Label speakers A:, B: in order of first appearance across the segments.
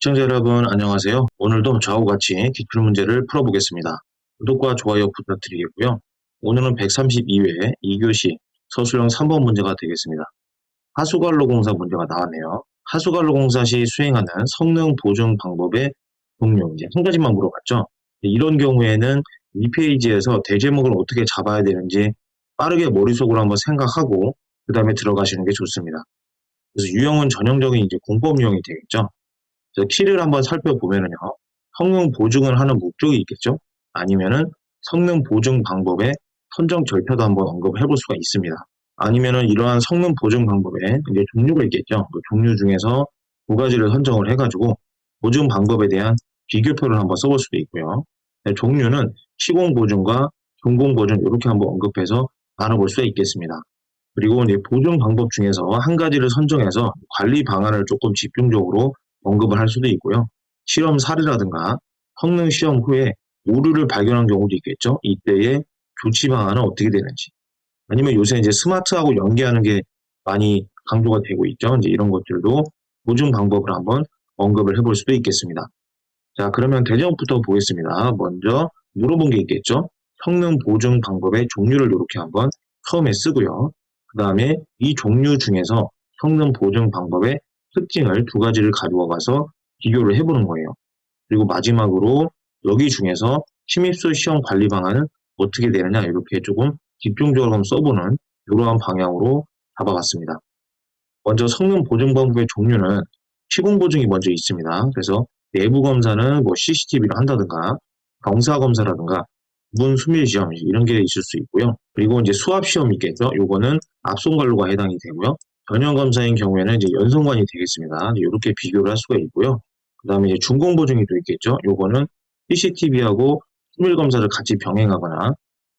A: 시청자 여러분 안녕하세요. 오늘도 저하고 같이 기출문제를 풀어보겠습니다. 구독과 좋아요 부탁드리겠고요. 오늘은 132회 2교시 서술형 3번 문제가 되겠습니다. 하수관로공사 문제가 나왔네요. 하수관로공사 시 수행하는 성능 보증 방법의 종류 이제 한 가지만 물어봤죠. 이런 경우에는 이 페이지에서 대제목을 어떻게 잡아야 되는지 빠르게 머릿속으로 한번 생각하고 그 다음에 들어가시는 게 좋습니다. 그래서 유형은 전형적인 이제 공법 유형이 되겠죠. 키를 한번 살펴보면은요. 성능 보증을 하는 목적이 있겠죠. 아니면은 성능 보증 방법의 선정 절차도 한번 언급을 해볼 수가 있습니다. 아니면은 이러한 성능 보증 방법에 이제 종류가 있겠죠. 그 종류 중에서 두 가지를 선정을 해가지고 보증 방법에 대한 비교표를 한번 써볼 수도 있고요. 네, 종류는 시공 보증과 준공 보증 이렇게 한번 언급해서 나눠볼 수가 있겠습니다. 그리고 이제 보증 방법 중에서 한 가지를 선정해서 관리 방안을 조금 집중적으로 언급을 할 수도 있고요. 실험 사례라든가 성능 시험 후에 오류를 발견한 경우도 있겠죠. 이때의 조치 방안은 어떻게 되는지. 아니면 요새 이제 스마트하고 연계하는 게 많이 강조가 되고 있죠. 이제 이런 것들도 보증 방법을 한번 언급을 해볼 수도 있겠습니다. 자, 그러면 대제목부터 보겠습니다. 먼저 물어본 게 있겠죠. 성능 보증 방법의 종류를 이렇게 한번 처음에 쓰고요. 그 다음에 이 종류 중에서 성능 보증 방법의 특징을 두 가지를 가지고 가서 비교를 해보는 거예요. 그리고 마지막으로 여기 중에서 침입수 시험 관리 방안은 어떻게 되느냐 이렇게 조금 집중적으로 한번 써보는 이러한 방향으로 잡아봤습니다. 먼저 성능 보증 방법의 종류는 시공 보증이 먼저 있습니다. 그래서 내부 검사는 뭐 CCTV로 한다든가 경사 검사라든가 문 수밀 시험 이런 게 있을 수 있고요. 그리고 이제 수압 시험이 있겠죠. 요거는 앞손 관로가 해당이 되고요. 전형 검사인 경우에는 이제 연성관이 되겠습니다. 이렇게 비교를 할 수가 있고요. 그 다음에 이제 준공 보증이 또 있겠죠. 요거는 CCTV하고 수밀 검사를 같이 병행하거나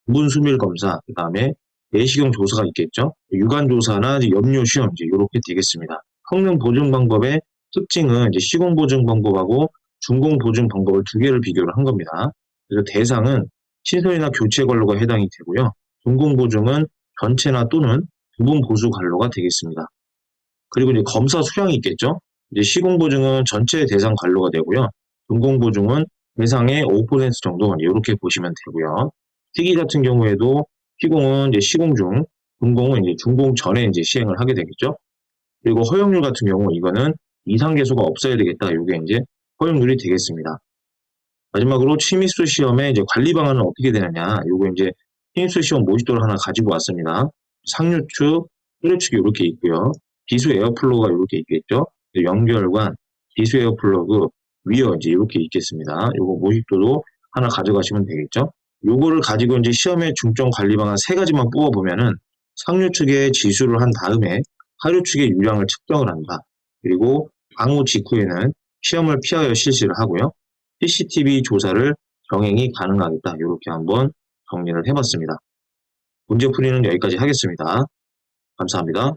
A: 문 수밀 검사, 그 다음에 내시경 조사가 있겠죠. 유관 조사나 염료 시험 이제 이렇게 되겠습니다. 성능 보증 방법의 특징은 이제 시공 보증 방법하고 준공 보증 방법을 두 개를 비교를 한 겁니다. 그래서 대상은 신설이나 교체 관로가 해당이 되고요. 준공 보증은 전체나 또는 부분 보수 관로가 되겠습니다. 그리고 이제 검사 수량이 있겠죠. 이제 시공 보증은 전체 대상 관로가 되고요. 준공 보증은 대상의 5% 정도 이렇게 보시면 되고요. 특이 같은 경우에도 시공은 이제 시공 중, 준공은 이제 준공 전에 이제 시행을 하게 되겠죠. 그리고 허용률 같은 경우 이거는 이상 개수가 없어야 되겠다. 이게 이제 허용률이 되겠습니다. 마지막으로 침입수 시험의 이제 관리 방안은 어떻게 되느냐. 요거 이제 침입수 시험 모집도를 하나 가지고 왔습니다. 상류축, 하류축이 이렇게 있고요. 기수 에어플로우가 이렇게 있겠죠. 연결관, 기수 에어플러그, 위어 이제 이렇게 있겠습니다. 요거 모집도도 하나 가져가시면 되겠죠. 요거를 가지고 이제 시험의 중점 관리 방안 세 가지만 뽑아보면은 상류축의 지수를 한 다음에 하류축의 유량을 측정을 한다. 그리고 방호 직후에는 시험을 피하여 실시를 하고요. CCTV 조사를 병행이 가능하겠다. 이렇게 한번 정리를 해봤습니다. 문제 풀이는 여기까지 하겠습니다. 감사합니다.